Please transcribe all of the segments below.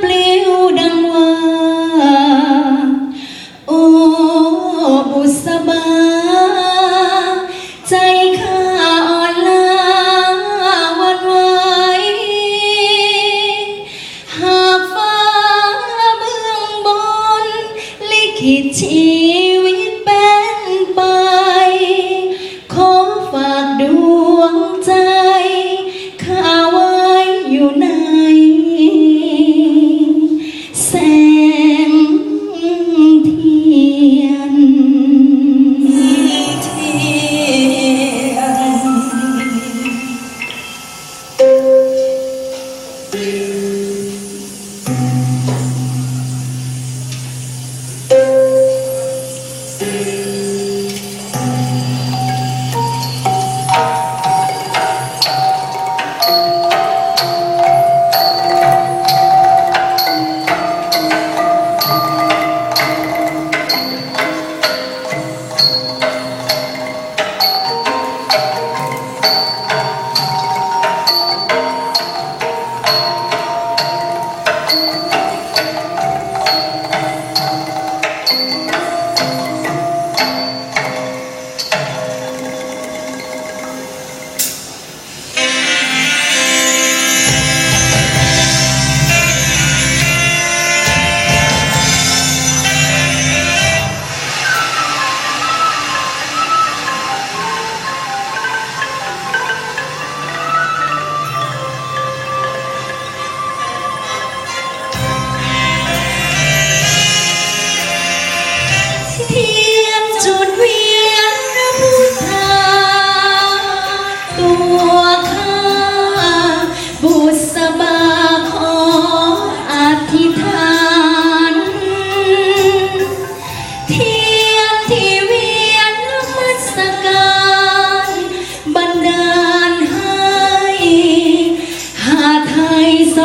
please.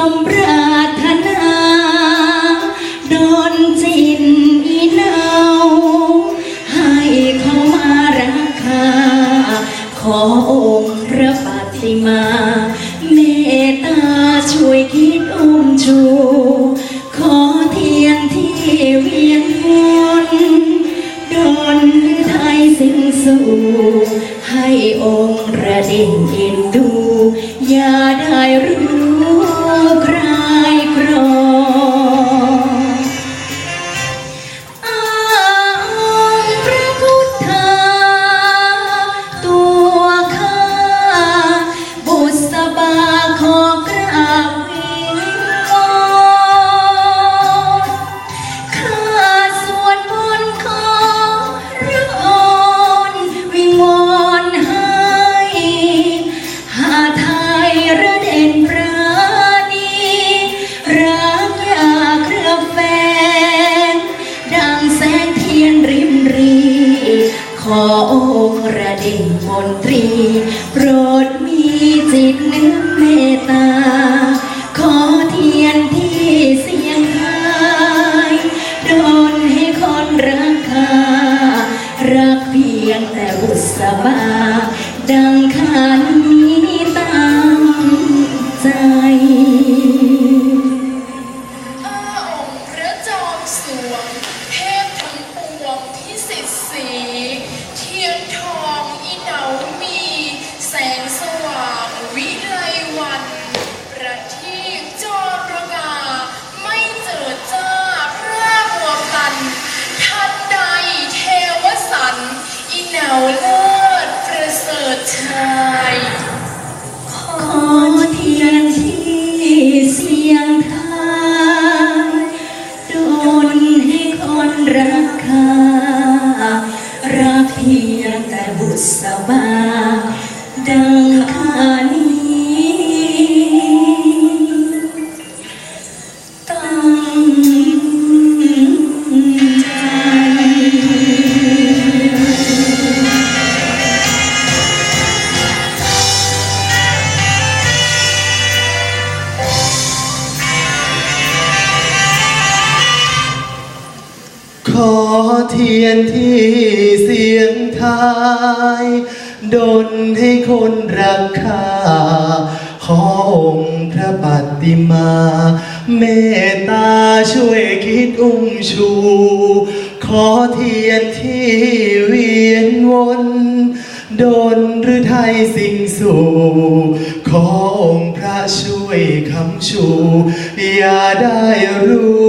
มปรารถนาโดนจินอีเนาให้เขามาราคาขอองค์พระปฏิมา เมตตาช่วยคิดอุ้มชู ขอเทียนที่เวียวนโดนไทยสิ้สู่ให้องค์ระเด่นเอ็นดู อย่าได้รู้ ลิ่งมนตรี โปรดมีจิตเนื้อเมตตา ขอเทียนที่เสียงหายโดนให้คนรักคารักเพียงแต่บุษบา ดังขันนี้ตั้งใจ สียงเธอ ขอเทียนที่เสียงทายดนให้คนรักข้าขอองค์พระปฏิมา เมตตาช่วยคิดอุ้มชู ขอเทียนที่เวียนวนดนหรือไทยสิ่งสู่ ขอองค์พระช่วยคำชู อย่าได้รู้